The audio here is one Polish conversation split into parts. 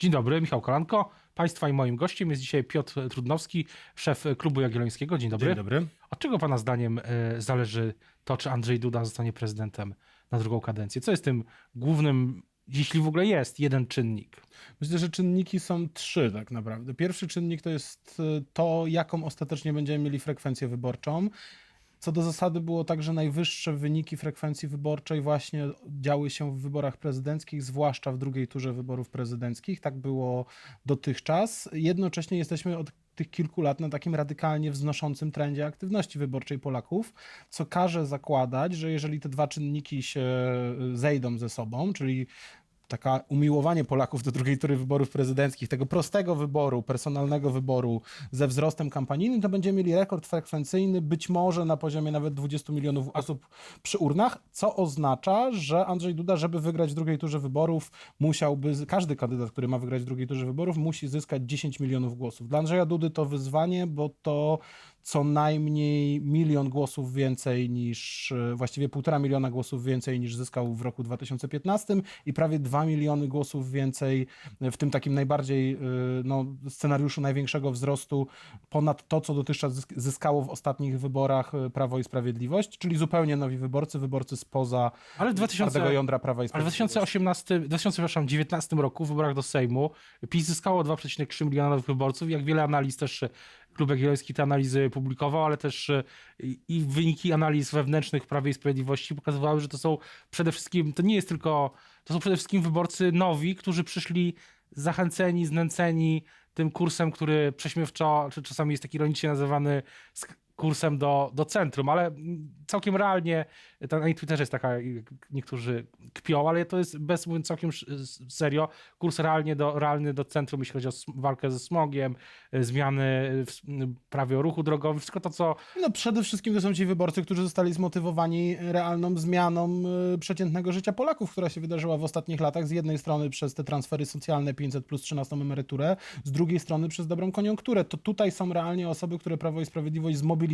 Dzień dobry, Michał Kolanko. Państwa i moim gościem jest dzisiaj Piotr Trudnowski, szef Klubu Jagiellońskiego. Dzień dobry. Dzień dobry. Od czego Pana zdaniem e, zależy to, czy Andrzej Duda zostanie prezydentem na drugą kadencję? Co jest tym głównym, jeśli w ogóle jest, jeden czynnik? Myślę, że czynniki są trzy tak naprawdę. Pierwszy czynnik to jest y, to, jaką ostatecznie będziemy mieli frekwencję wyborczą. Co do zasady było tak, że najwyższe wyniki frekwencji wyborczej właśnie działy się w wyborach prezydenckich, zwłaszcza w drugiej turze wyborów prezydenckich. Tak było dotychczas. Jednocześnie jesteśmy od tych kilku lat na takim radykalnie wznoszącym trendzie aktywności wyborczej Polaków, co każe zakładać, że jeżeli te dwa czynniki się y, zejdą ze sobą, czyli taka umiłowanie Polaków do drugiej tury wyborów prezydenckich, tego prostego wyboru, personalnego wyboru ze wzrostem kampanijnym, to będziemy mieli rekord frekwencyjny, być może na poziomie nawet 20 milionów osób przy urnach, co oznacza, że Andrzej Duda, żeby wygrać w drugiej turze wyborów, musiałby, każdy kandydat, który ma wygrać w drugiej turze wyborów, musi zyskać 10 milionów głosów. Dla Andrzeja Dudy to wyzwanie, bo to co najmniej milion głosów więcej niż, e, właściwie półtora miliona głosów więcej niż zyskał w roku 2015 i prawie dwa miliony głosów więcej w tym takim najbardziej, e, no, scenariuszu największego wzrostu ponad to, co dotychczas zysk- zyskało w ostatnich wyborach e, Prawo i Sprawiedliwość, czyli zupełnie nowi wyborcy, wyborcy spoza Ale w 2000 twardego jądra Prawa i Ale w Sprawiedliwości. 2018, 2019 roku w wyborach do Sejmu PiS zyskało 2,3 miliona nowych wyborców. Jak wiele analiz też Klub Jagielloński te analizy publikował, ale też e, i wyniki analiz wewnętrznych Prawie i Sprawiedliwości pokazywały, że to są przede wszystkim, to nie jest tylko, to są przede wszystkim wyborcy nowi, którzy przyszli zachęceni, znęceni tym kursem, który prześmiewczo, czy czasami jest taki ironicznie nazywany kursem do, do centrum, ale całkiem realnie, na Twitterze jest taka, niektórzy kpią, ale to jest bez mówiąc całkiem serio, kurs realnie do, realny do centrum, jeśli chodzi o walkę ze smogiem, y, zmiany w prawie o ruchu drogowym, wszystko to, co No przede wszystkim to są ci wyborcy, którzy zostali zmotywowani realną zmianą y, przeciętnego życia Polaków, która się wydarzyła w ostatnich latach. Z jednej strony przez te transfery socjalne 500 plus 13 emeryturę, z drugiej strony przez dobrą koniunkturę. To tutaj są realnie osoby, które Prawo i Sprawiedliwość zmobilizowało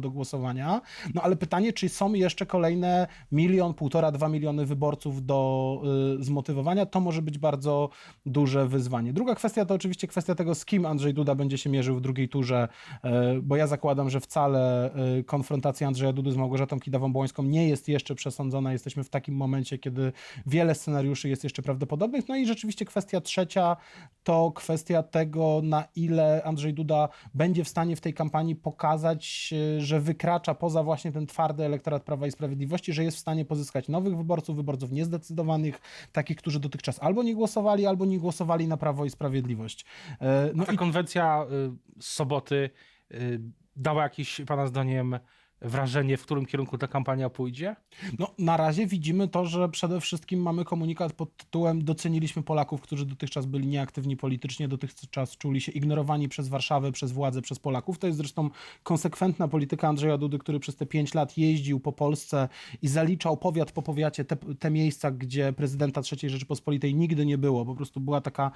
do głosowania. No ale pytanie, czy są jeszcze kolejne milion, półtora, dwa miliony wyborców do y, zmotywowania? To może być bardzo duże wyzwanie. Druga kwestia to oczywiście kwestia tego, z kim Andrzej Duda będzie się mierzył w drugiej turze, e, bo ja zakładam, że wcale e, konfrontacja Andrzeja Dudy z Małgorzatą Kidawą-Błońską nie jest jeszcze przesądzona. Jesteśmy w takim momencie, kiedy wiele scenariuszy jest jeszcze prawdopodobnych. No i rzeczywiście kwestia trzecia to kwestia tego, na ile Andrzej Duda będzie w stanie w tej kampanii pokazać, e, że wykracza poza właśnie ten twardy elektorat Prawa i Sprawiedliwości, że jest w stanie pozyskać nowych wyborców, wyborców niezdecydowanych, takich, którzy dotychczas albo nie głosowali, albo nie głosowali na Prawo i Sprawiedliwość. E, No ta konwencja y, z soboty y, dała jakieś, pana zdaniem, wrażenie, w którym kierunku ta kampania pójdzie? No, na razie widzimy to, że przede wszystkim mamy komunikat pod tytułem doceniliśmy Polaków, którzy dotychczas byli nieaktywni politycznie, dotychczas czuli się ignorowani przez Warszawę, przez władzę, przez Polaków. To jest zresztą konsekwentna polityka Andrzeja Dudy, który przez te pięć lat jeździł po Polsce i zaliczał powiat po powiacie te, te miejsca, gdzie prezydenta III Rzeczypospolitej nigdy nie było. Po prostu była taka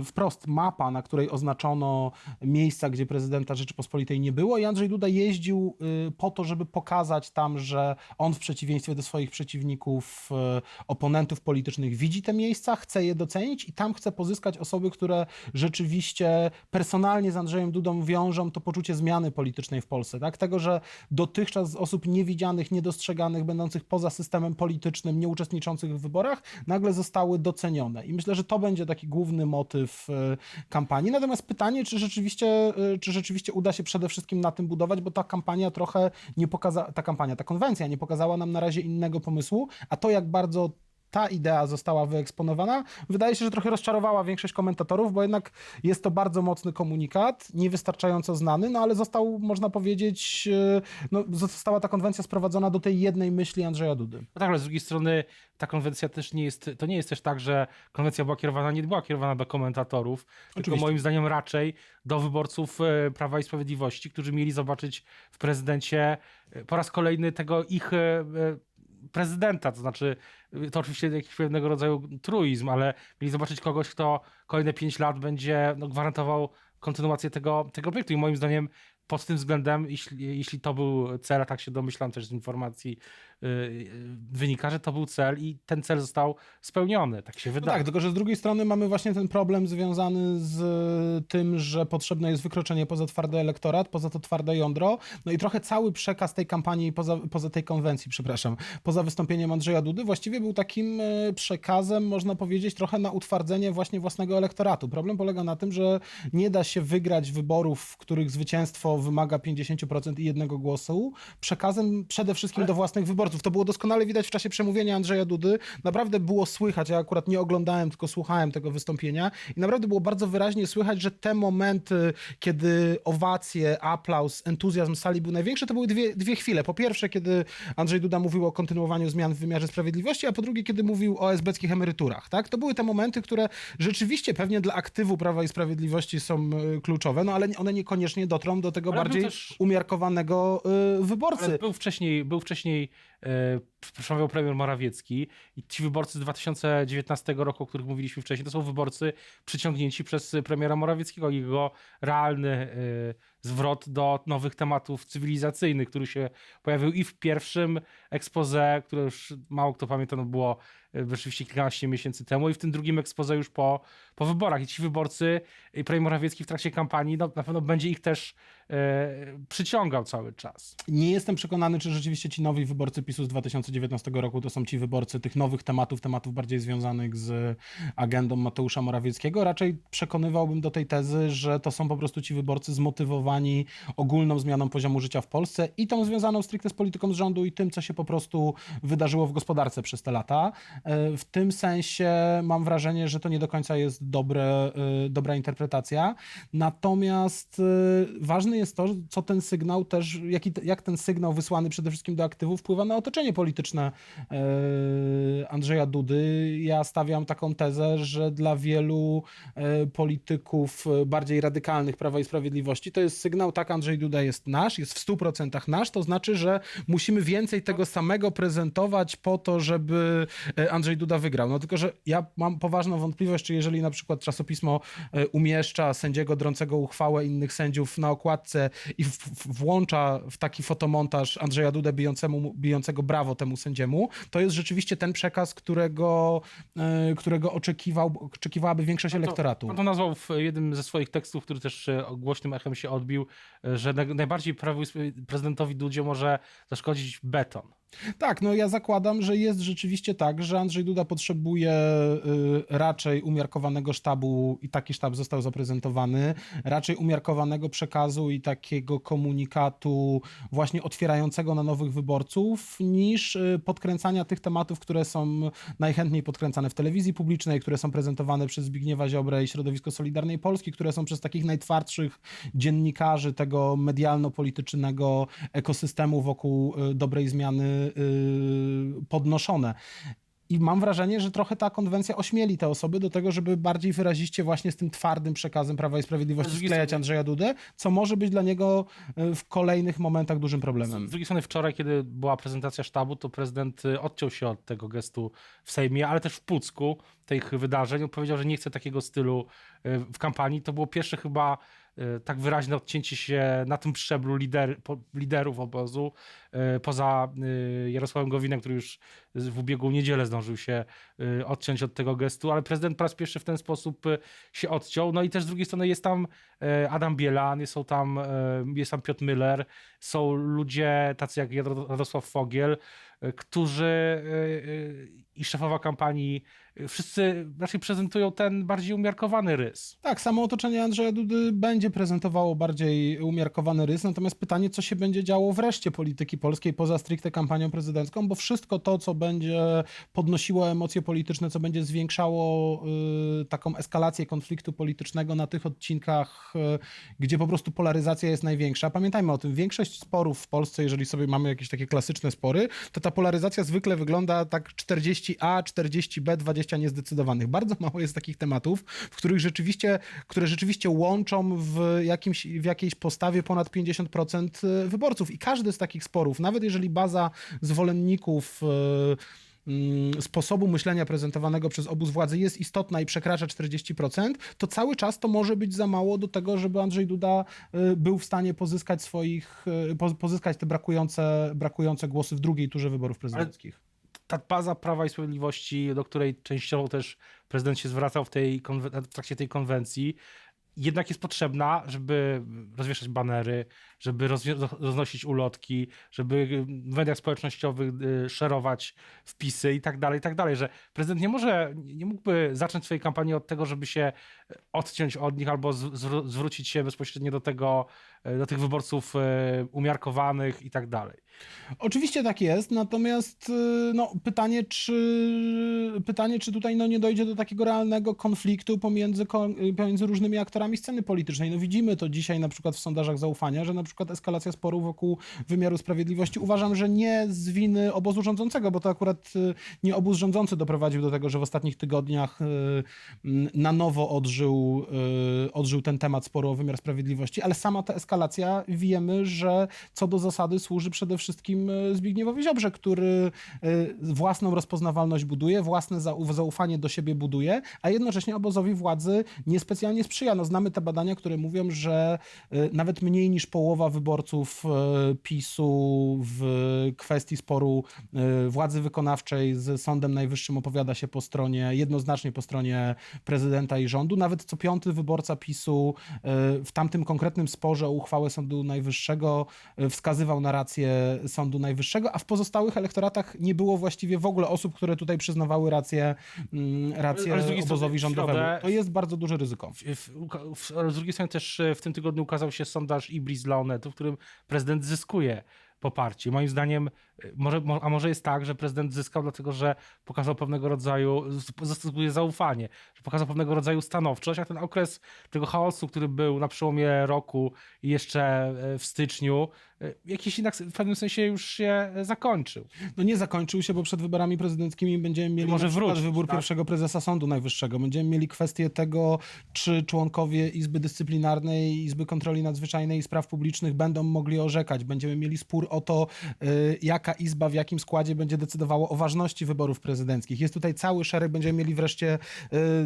y, wprost mapa, na której oznaczono miejsca, gdzie prezydenta Rzeczypospolitej nie było i Andrzej Duda jeździł y, po to, żeby pokazać tam, że on w przeciwieństwie do swoich przeciwników, y, oponentów politycznych widzi te miejsca, chce je docenić i tam chce pozyskać osoby, które rzeczywiście personalnie z Andrzejem Dudą wiążą to poczucie zmiany politycznej w Polsce. Tak? Tego, że dotychczas osób niewidzianych, niedostrzeganych, będących poza systemem politycznym, nieuczestniczących w wyborach, nagle zostały docenione. I myślę, że to będzie taki główny motyw y, kampanii. Natomiast pytanie, czy rzeczywiście, y, czy rzeczywiście uda się przede wszystkim na tym budować, bo ta kampania trochę nie pokazała, ta kampania, ta konwencja nie pokazała nam na razie innego pomysłu, a to jak bardzo ta idea została wyeksponowana, wydaje się, że trochę rozczarowała większość komentatorów, bo jednak jest to bardzo mocny komunikat, niewystarczająco znany, no ale został, można powiedzieć, y, no, została ta konwencja sprowadzona do tej jednej myśli Andrzeja Dudy. No tak, ale z drugiej strony ta konwencja też nie jest, to nie jest też tak, że konwencja była kierowana, nie była kierowana do komentatorów, tylko Oczywiście. moim zdaniem raczej do wyborców e, Prawa i Sprawiedliwości, którzy mieli zobaczyć w prezydencie e, po raz kolejny tego ich e, e, prezydenta, to znaczy e, to oczywiście jakiś pewnego rodzaju truizm, ale mieli zobaczyć kogoś, kto kolejne pięć lat będzie no, gwarantował kontynuację tego, tego projektu. I moim zdaniem pod tym względem, jeśli, jeśli to był cel, a tak się domyślam też z informacji y, y, wynika, że to był cel i ten cel został spełniony. Tak się No wydaje. tak, tylko że z drugiej strony mamy właśnie ten problem związany z tym, że potrzebne jest wykroczenie poza twardy elektorat, poza to twarde jądro. No i trochę cały przekaz tej kampanii, poza, poza tej konwencji, przepraszam, poza wystąpieniem Andrzeja Dudy, właściwie był takim e, przekazem, można powiedzieć, trochę na utwardzenie właśnie własnego elektoratu. Problem polega na tym, że nie da się wygrać wyborów, w których zwycięstwo wymaga 50% i jednego głosu, przekazem przede wszystkim do własnych wyborców. To było doskonale widać w czasie przemówienia Andrzeja Dudy. Naprawdę było słychać, ja akurat nie oglądałem, tylko słuchałem tego wystąpienia i naprawdę było bardzo wyraźnie słychać, że te momenty, kiedy owacje, aplauz, entuzjazm sali był największy, to były dwie, dwie chwile. Po pierwsze, kiedy Andrzej Duda mówił o kontynuowaniu zmian w wymiarze sprawiedliwości, a po drugie, kiedy mówił o esbeckich emeryturach. Tak? To były te momenty, które rzeczywiście pewnie dla aktywu Prawa i Sprawiedliwości są e, kluczowe, no ale one niekoniecznie dotrą do tego Ale bardziej też- umiarkowanego e, wyborcy. Ale był wcześniej, był wcześniej przemawiał premier Morawiecki i ci wyborcy z 2019 roku, o których mówiliśmy wcześniej, to są wyborcy przyciągnięci przez premiera Morawieckiego. Jego realny e, zwrot do nowych tematów cywilizacyjnych, który się pojawił i w pierwszym expose, które już mało kto pamięta, no było e, rzeczywiście kilkanaście miesięcy temu i w tym drugim expose już po, po wyborach. I ci wyborcy, i premier Morawiecki w trakcie kampanii, no, na pewno będzie ich też e, przyciągał cały czas. Nie jestem przekonany, czy rzeczywiście ci nowi wyborcy PiSu z 2019 roku to są ci wyborcy tych nowych tematów, tematów bardziej związanych z agendą Mateusza Morawieckiego. Raczej przekonywałbym do tej tezy, że to są po prostu ci wyborcy zmotywowani ogólną zmianą poziomu życia w Polsce i tą związaną stricte z polityką z rządu i tym, co się po prostu wydarzyło w gospodarce przez te lata. E, W tym sensie mam wrażenie, że to nie do końca jest dobre, e, dobra interpretacja. Natomiast e, ważne jest to, co ten sygnał też, jaki, jak ten sygnał wysłany przede wszystkim do aktywów wpływa na otoczenie polityczne Andrzeja Dudy. Ja stawiam taką tezę, że dla wielu polityków bardziej radykalnych Prawa i Sprawiedliwości to jest sygnał, tak Andrzej Duda jest nasz, jest w 100% nasz, to znaczy, że musimy więcej tego samego prezentować po to, żeby e, Andrzej Duda wygrał. No tylko, że ja mam poważną wątpliwość, czy jeżeli na przykład czasopismo e, umieszcza sędziego drącego uchwałę innych sędziów na okładce i w, w, włącza w taki fotomontaż Andrzeja Dudę bijącemu, bijącego brawo temu sędziemu, to jest rzeczywiście ten przekaz, którego, e, którego oczekiwał, oczekiwałaby większość elektoratu. On No to nazwał w jednym ze swoich tekstów, który też głośnym echem się odbił, e, że naj- najbardziej prezydentowi Dudzie może zaszkodzić beton. Tak, no ja zakładam, że jest rzeczywiście tak, że Andrzej Duda potrzebuje y, raczej umiarkowanego sztabu i taki sztab został zaprezentowany, raczej umiarkowanego przekazu i takiego komunikatu właśnie otwierającego na nowych wyborców, niż y, podkręcania tych tematów, które są najchętniej podkręcane w telewizji publicznej, które są prezentowane przez Zbigniewa Ziobrę i środowisko Solidarnej Polski, które są przez takich najtwardszych dziennikarzy tego medialno-politycznego ekosystemu wokół y, dobrej zmiany podnoszone. I mam wrażenie, że trochę ta konwencja ośmieli te osoby do tego, żeby bardziej wyraziście właśnie z tym twardym przekazem Prawa i Sprawiedliwości sklejać Andrzeja Dudę, co może być dla niego y, w kolejnych momentach dużym problemem. Z drugiej strony wczoraj, kiedy była prezentacja sztabu, to prezydent y, odciął się od tego gestu w Sejmie, ale też w Pucku tych wydarzeń. On powiedział, że nie chce takiego stylu y, w kampanii. To było pierwsze chyba tak wyraźne odcięcie się na tym szczeblu lider, liderów obozu, poza y, Jarosławem Gowinem, który już w ubiegłą niedzielę zdążył się y, odciąć od tego gestu, ale prezydent po raz pierwszy w ten sposób się odciął. No i też z drugiej strony jest tam Adam Bielan, tam, jest tam Piotr Müller, są ludzie tacy jak Radosław Fogiel, którzy i szefowa kampanii, wszyscy raczej prezentują ten bardziej umiarkowany rys. Tak, samo otoczenie Andrzeja Dudy będzie prezentowało bardziej umiarkowany rys, natomiast pytanie, co się będzie działo w reszcie polityki polskiej poza stricte kampanią prezydencką, bo wszystko to, co będzie podnosiło emocje polityczne, co będzie zwiększało y, taką eskalację konfliktu politycznego na tych odcinkach, y, gdzie po prostu polaryzacja jest największa. Pamiętajmy o tym, większość sporów w Polsce, jeżeli sobie mamy jakieś takie klasyczne spory, to ta polaryzacja zwykle wygląda tak 40A, 40B, 20 niezdecydowanych. Bardzo mało jest takich tematów, w których rzeczywiście, które rzeczywiście łączą w, jakimś, w jakiejś postawie ponad 50% wyborców. I każdy z takich sporów, nawet jeżeli baza zwolenników e, mm, sposobu myślenia prezentowanego przez obóz władzy jest istotna i przekracza 40%, to cały czas to może być za mało do tego, żeby Andrzej Duda y, był w stanie pozyskać swoich, po- pozyskać te brakujące, brakujące głosy w drugiej turze wyborów prezydenckich. ta baza Prawa i Sprawiedliwości, do której częściowo też prezydent się zwracał w, tej w trakcie tej konwencji, jednak jest potrzebna, żeby rozwieszać banery, żeby roznosić ulotki, żeby w mediach społecznościowych y, szerować wpisy i tak dalej, i tak dalej, że prezydent nie może, nie mógłby zacząć swojej kampanii od tego, żeby się odciąć od nich albo zwrócić się bezpośrednio do tego, y, do tych wyborców y, umiarkowanych i tak dalej. Oczywiście tak jest, natomiast no, pytanie, czy, pytanie, czy tutaj no, nie dojdzie do takiego realnego konfliktu pomiędzy, pomiędzy różnymi aktorami sceny politycznej. No, widzimy to dzisiaj na przykład w sondażach zaufania, że na przykład eskalacja sporu wokół wymiaru sprawiedliwości uważam, że nie z winy obozu rządzącego, bo to akurat y, nie obóz rządzący doprowadził do tego, że w ostatnich tygodniach y, mm, na nowo odżył, y, odżył ten temat sporu o wymiar sprawiedliwości, ale sama ta eskalacja wiemy, że co do zasady służy przede wszystkim Zbigniewowi Ziobrze, który własną rozpoznawalność buduje, własne zau- zaufanie do siebie buduje, a jednocześnie obozowi władzy niespecjalnie sprzyja. No, znamy te badania, które mówią, że e, nawet mniej niż połowa wyborców e, PiSu w kwestii sporu e, władzy wykonawczej z Sądem Najwyższym opowiada się po stronie, jednoznacznie po stronie prezydenta i rządu. Nawet co piąty wyborca PiSu w tamtym konkretnym sporze o uchwałę Sądu Najwyższego wskazywał na rację Sądu Najwyższego, a w pozostałych elektoratach nie było właściwie w ogóle osób, które tutaj przyznawały rację, mm, rację Ale obozowi rządowemu. To jest bardzo duże ryzyko. Z drugiej strony też e, w tym tygodniu ukazał się sondaż Ibris dla Onetu, w którym prezydent zyskuje poparcie. Moim zdaniem, e, może, mo- a może jest tak, że prezydent zyskał dlatego, że pokazał pewnego rodzaju, z- zyskuje zaufanie, że pokazał pewnego rodzaju stanowczość, a ten okres tego chaosu, który był na przełomie roku i jeszcze e, w styczniu, jakiś jednak w pewnym sensie już się e, zakończył. No nie zakończył się, bo przed wyborami prezydenckimi będziemy mieli Może wrócić, wybór tak? pierwszego prezesa Sądu Najwyższego. Będziemy mieli kwestię tego, czy członkowie Izby Dyscyplinarnej, Izby Kontroli Nadzwyczajnej i Spraw Publicznych będą mogli orzekać. Będziemy mieli spór o to, y, jaka izba w jakim składzie będzie decydowała o ważności wyborów prezydenckich. Jest tutaj cały szereg, będziemy mieli wreszcie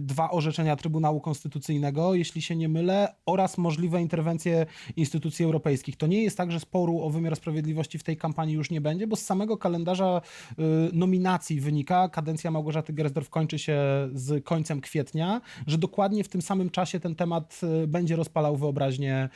dwa orzeczenia Trybunału Konstytucyjnego, jeśli się nie mylę, oraz możliwe interwencje instytucji europejskich. To nie jest tak, że sporu o wymiar sprawiedliwości w tej kampanii już nie będzie, bo z samego kalendarza y, nominacji wynika, kadencja Małgorzaty Gersdorf kończy się z końcem kwietnia, że dokładnie w tym samym czasie ten temat y, będzie rozpalał wyobraźnię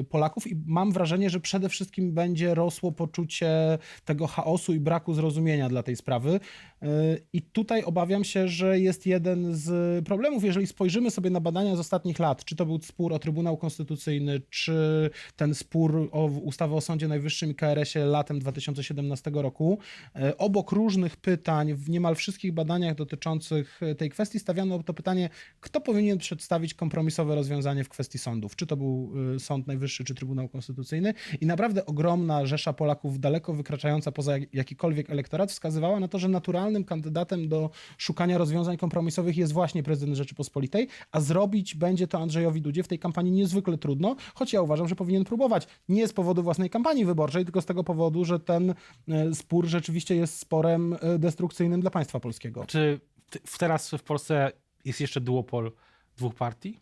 y, Polaków i mam wrażenie, że przede wszystkim będzie rosło poczucie tego chaosu i braku zrozumienia dla tej sprawy. Y, I tutaj obawiam się, że jest jeden z problemów, jeżeli spojrzymy sobie na badania z ostatnich lat, czy to był spór o Trybunał Konstytucyjny, czy ten spór o ustawę o Sądzie Najwyższym i KRS-ie latem 2017 roku, e, obok różnych pytań w niemal wszystkich badaniach dotyczących e, tej kwestii stawiano to pytanie, kto powinien przedstawić kompromisowe rozwiązanie w kwestii sądów, czy to był e, Sąd Najwyższy, czy Trybunał Konstytucyjny? I naprawdę ogromna rzesza Polaków, daleko wykraczająca poza jak- jakikolwiek elektorat, wskazywała na to, że naturalnym kandydatem do szukania rozwiązań kompromisowych jest właśnie prezydent Rzeczypospolitej, a zrobić będzie to Andrzejowi Dudzie w tej kampanii niezwykle trudno, choć ja uważam, że powinien próbować. Nie z powodu własnej kampanii wyborczej, tylko z tego powodu, że ten e, spór rzeczywiście jest sporem e, destrukcyjnym dla państwa polskiego. Czy teraz w Polsce jest jeszcze duopol dwóch partii?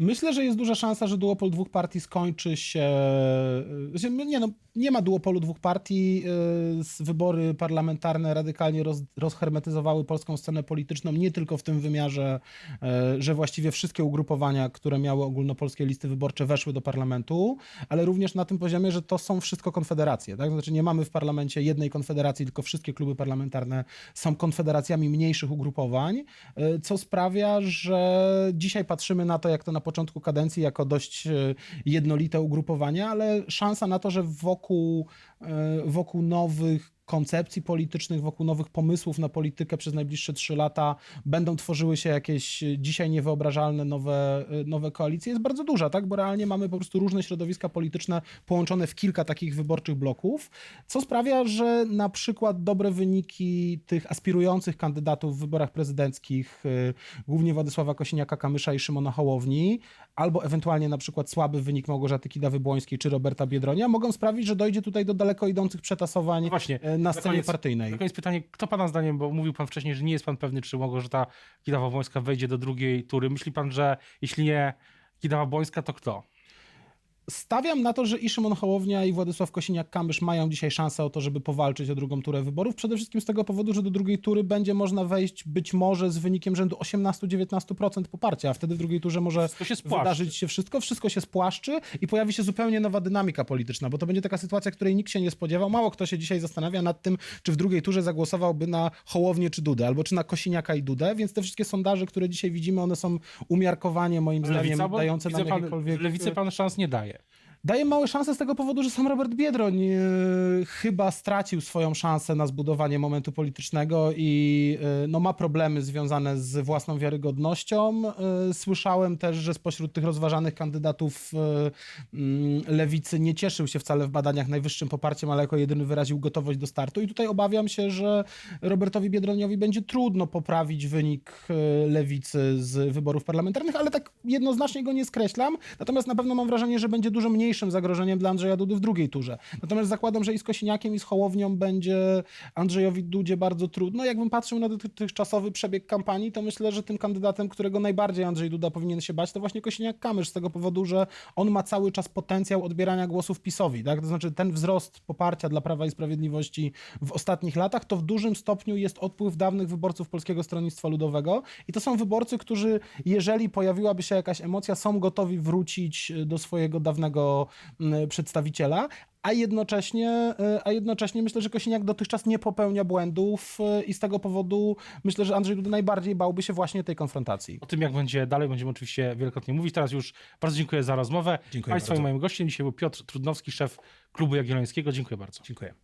Myślę, że jest duża szansa, że duopol dwóch partii skończy się. e, znaczy, Nie, no, nie ma duopolu dwóch partii. e, Wybory parlamentarne radykalnie roz, rozhermetyzowały polską scenę polityczną, nie tylko w tym wymiarze, e, że właściwie wszystkie ugrupowania, które miały ogólnopolskie listy wyborcze, weszły do parlamentu, ale również na tym poziomie, że to są wszystko konfederacje. Tak? Znaczy, nie mamy w parlamencie jednej konfederacji, tylko wszystkie kluby parlamentarne są konfederacjami mniejszych ugrupowań, co sprawia, że dzisiaj patrzymy na to, jak to na początku kadencji, jako dość e, jednolite ugrupowania, ale szansa na to, że wokół, e, wokół nowych koncepcji politycznych, wokół nowych pomysłów na politykę przez najbliższe trzy lata będą tworzyły się jakieś e, dzisiaj niewyobrażalne nowe, e, nowe koalicje, jest bardzo duża, tak? bo realnie mamy po prostu różne środowiska polityczne połączone w kilka takich wyborczych bloków, co sprawia, że na przykład dobre wyniki tych aspirujących kandydatów w wyborach prezydenckich, y, głównie Władysława Kosiniaka-Kamysza i Szymona Hołowni, albo ewentualnie na przykład słaby wynik Małgorzaty Kidawy-Błońskiej czy Roberta Biedronia, mogą sprawić, że dojdzie tutaj do daleko idących przetasowań No właśnie. e, na scenie koniec- partyjnej. Na koniec pytanie, kto pana zdaniem, bo mówił pan wcześniej, że nie jest pan pewny, czy mogło, że ta Kidawa-Błońska wejdzie do drugiej tury. Myśli pan, że jeśli nie Kidawa-Błońska, to kto? Stawiam na to, że i Szymon Hołownia i Władysław Kosiniak-Kamysz mają dzisiaj szansę o to, żeby powalczyć o drugą turę wyborów. Przede wszystkim z tego powodu, że do drugiej tury będzie można wejść być może z wynikiem rzędu 18-19% poparcia, a wtedy w drugiej turze może się wydarzyć się wszystko, wszystko się spłaszczy i pojawi się zupełnie nowa dynamika polityczna, bo to będzie taka sytuacja, której nikt się nie spodziewał. Mało kto się dzisiaj zastanawia nad tym, czy w drugiej turze zagłosowałby na Hołownię czy Dudę, albo czy na Kosiniaka i Dudę, więc te wszystkie sondaże, które dzisiaj widzimy, one są umiarkowanie moim zdaniem Lewica, dające nam pan, jakiekolwiek... Lewicy pan szans nie daje. Daje małe szanse z tego powodu, że sam Robert Biedroń e, chyba stracił swoją szansę na zbudowanie momentu politycznego i e, no, ma problemy związane z własną wiarygodnością. E, słyszałem też, że spośród tych rozważanych kandydatów e, mm, lewicy nie cieszył się wcale w badaniach najwyższym poparciem, ale jako jedyny wyraził gotowość do startu. I tutaj obawiam się, że Robertowi Biedroniowi będzie trudno poprawić wynik lewicy z wyborów parlamentarnych, ale tak jednoznacznie go nie skreślam. Natomiast na pewno mam wrażenie, że będzie dużo mniejszym zagrożeniem dla Andrzeja Dudy w drugiej turze. Natomiast zakładam, że i z Kosiniakiem, i z Hołownią będzie Andrzejowi Dudzie bardzo trudno. Jakbym patrzył na dotychczasowy przebieg kampanii, to myślę, że tym kandydatem, którego najbardziej Andrzej Duda powinien się bać, to właśnie Kosiniak-Kamysz, z tego powodu, że on ma cały czas potencjał odbierania głosów PiSowi. Tak? To znaczy ten wzrost poparcia dla Prawa i Sprawiedliwości w ostatnich latach, to w dużym stopniu jest odpływ dawnych wyborców Polskiego Stronnictwa Ludowego i to są wyborcy, którzy jeżeli pojawiłaby się jakaś emocja, są gotowi wrócić do swojego dawnego przedstawiciela, a jednocześnie, e, a jednocześnie myślę, że Kosiniak dotychczas nie popełnia błędów e, i z tego powodu myślę, że Andrzej Duda najbardziej bałby się właśnie tej konfrontacji. O tym, jak będzie dalej, będziemy oczywiście wielokrotnie mówić. Teraz już bardzo dziękuję za rozmowę. Dziękuję Państwa i bardzo. moim gościem dzisiaj był Piotr Trudnowski, szef Klubu Jagiellońskiego. Dziękuję bardzo. Dziękuję.